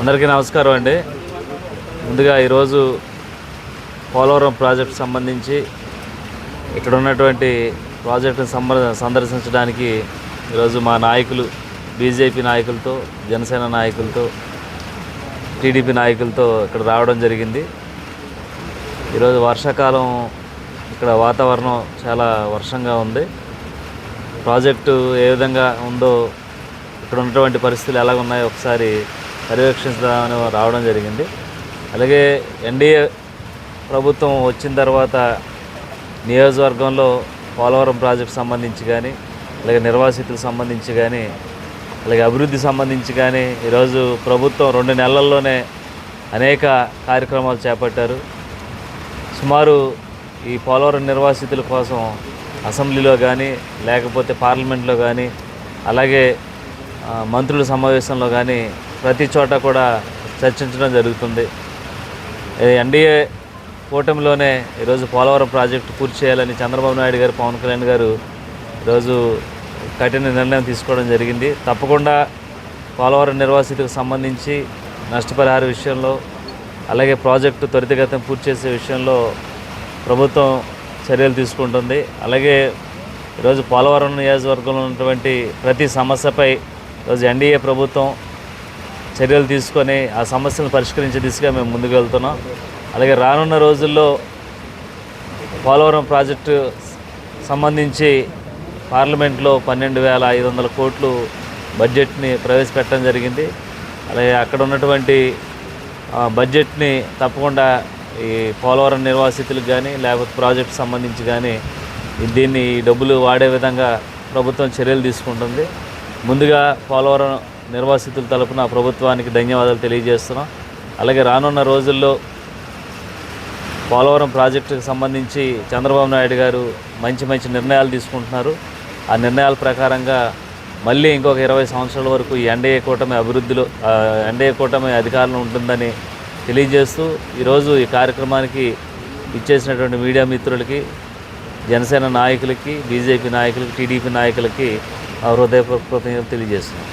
అందరికీ నమస్కారం అండి. ముందుగా ఈరోజు పోలవరం ప్రాజెక్ట్ సంబంధించి ఇక్కడ ఉన్నటువంటి ప్రాజెక్టును సంబ సందర్శించడానికి ఈరోజు మా నాయకులు బీజేపీ నాయకులతో జనసేన నాయకులతో టీడీపీ నాయకులతో ఇక్కడ రావడం జరిగింది. ఈరోజు వర్షాకాలం ఇక్కడ వాతావరణం చాలా వర్షంగా ఉంది. ప్రాజెక్టు ఏ విధంగా ఉందో ఇక్కడ ఉన్నటువంటి పరిస్థితులు ఎలా ఉన్నాయో ఒకసారి పర్యవేక్షించడానికి రావడం జరిగింది. అలాగే ఎన్డీఏ ప్రభుత్వం వచ్చిన తర్వాత నియోజకవర్గంలో పోలవరం ప్రాజెక్టు సంబంధించి కానీ అలాగే నిర్వాసితులకు సంబంధించి కానీ అలాగే అభివృద్ధి సంబంధించి కానీ ఈరోజు ప్రభుత్వం రెండు నెలల్లోనే అనేక కార్యక్రమాలు చేపట్టారు. సుమారు ఈ పోలవరం నిర్వాసితుల కోసం అసెంబ్లీలో కానీ లేకపోతే పార్లమెంట్లో కానీ అలాగే మంత్రుల సమావేశంలో కానీ ప్రతి చోట కూడా చర్చించడం జరుగుతుంది. ఎన్డీఏ కూటమిలోనే ఈరోజు పోలవరం ప్రాజెక్టు పూర్తి చేయాలని చంద్రబాబు నాయుడు గారు పవన్ కళ్యాణ్ గారు ఈరోజు కఠిన నిర్ణయం తీసుకోవడం జరిగింది. తప్పకుండా పోలవరం నిర్వాసితులకు సంబంధించి నష్టపరిహార విషయంలో అలాగే ప్రాజెక్టు త్వరితగతం పూర్తి చేసే విషయంలో ప్రభుత్వం చర్యలు తీసుకుంటుంది. అలాగే ఈరోజు పోలవరం నియోజకవర్గంలో ఉన్నటువంటి ప్రతి సమస్యపై ఈరోజు ఎన్డీఏ ప్రభుత్వం చర్యలు తీసుకొని ఆ సమస్యలను పరిష్కరించే దిశగా మేము ముందుకు వెళ్తున్నాం. అలాగే రానున్న రోజుల్లో పోలవరం ప్రాజెక్టు సంబంధించి పార్లమెంట్లో పన్నెండు వేల ఐదు వందల కోట్లు బడ్జెట్ని ప్రవేశపెట్టడం జరిగింది. అలాగే అక్కడ ఉన్నటువంటి బడ్జెట్ని తప్పకుండా ఈ పోలవరం నిర్వాసితులకు కానీ లేకపోతే ప్రాజెక్ట్ సంబంధించి కానీ దీన్ని ఈ డబ్బులు వాడే విధంగా ప్రభుత్వం చర్యలు తీసుకుంటుంది. ముందుగా పోలవరం నిర్వాసితుల తరపున ప్రభుత్వానికి ధన్యవాదాలు తెలియజేస్తున్నాం. అలాగే రానున్న రోజుల్లో పోలవరం ప్రాజెక్టుకు సంబంధించి చంద్రబాబు నాయుడు గారు మంచి మంచి నిర్ణయాలు తీసుకుంటున్నారు. ఆ నిర్ణయాల ప్రకారంగా మళ్ళీ ఇంకొక ఇరవై సంవత్సరాల వరకు ఈ ఎన్డీఏ కూటమి అభివృద్ధిలో ఆ, ఎన్డీఏ కూటమి అధికారంలో ఉంటుందని తెలియజేస్తూ ఈరోజు ఈ కార్యక్రమానికి ఇచ్చేసినటువంటి మీడియా మిత్రులకి జనసేన నాయకులకి బీజేపీ నాయకులకి టీడీపీ నాయకులకి హృదయపూర్వకంగా తెలియజేస్తున్నాం